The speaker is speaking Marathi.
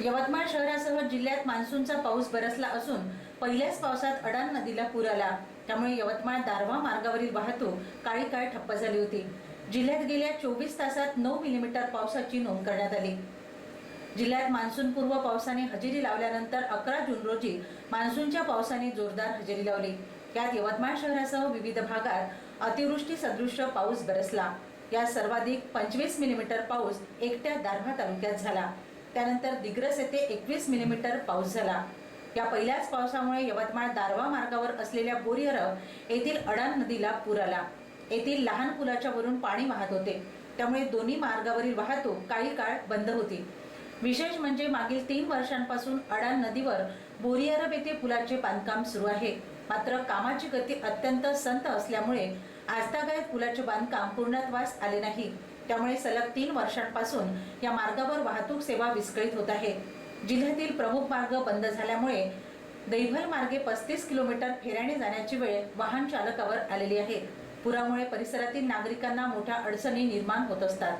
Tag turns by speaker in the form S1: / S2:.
S1: यवतमाळ शहरासह जिल्ह्यात मान्सूनचा पाऊस बरसला असून पहिल्याच पावसात अडान नदीला पूर आला. त्यामुळे यवतमाळ दारव्हा मार्गावरील वाहतूक काही काळ ठप्प झाली होती. जिल्ह्यात गेल्या चोवीस तासात नऊ मिलीमीटर पावसाची नोंद करण्यात आली. जिल्ह्यात मान्सूनपूर्व पावसाने हजेरी लावल्यानंतर अकरा जून रोजी मान्सूनच्या पावसाने जोरदार हजेरी लावली. यात यवतमाळ शहरासह विविध भागात अतिवृष्टी सदृश्य पाऊस बरसला. यात सर्वाधिक पंचवीस मिलीमीटर पाऊस एकट्या दारव्हा तालुक्यात झाला. त्यानंतर दिग्रस येथे एकवीस मिलीमीटर पाऊस झाला. या पहिल्याच पावसामुळे यवतमाळ दारवा मार्गावर असलेल्या बोरियर येथील अडाण नदीला पूर आला. येथील लहान पुलाच्या वरून पाणी वाहत होते. त्यामुळे दोन्ही मार्गावरील वाहतूक काही काळ बंद होती. विशेष म्हणजे मागील तीन वर्षांपासून अडाण नदीवर बोरिअरब येथे पुलाचे बांधकाम सुरू आहे. मात्र कामाची गती अत्यंत संत असल्यामुळे आजतागायत पुलाचे बांधकाम पूर्णत्वास आले नाही. त्यामुळे सलग तीन वर्षांपासून या मार्गावर वाहतूक सेवा विस्कळीत होत आहे. जिल्ह्यातील प्रमुख मार्ग बंद झाल्यामुळे दैभल मार्गे पस्तीस किलोमीटर फेऱ्याने जाण्याची वेळ वाहन चालकावर आलेली आहे. पुरामुळे परिसरातील नागरिकांना मोठ्या अडचणी निर्माण होत असतात.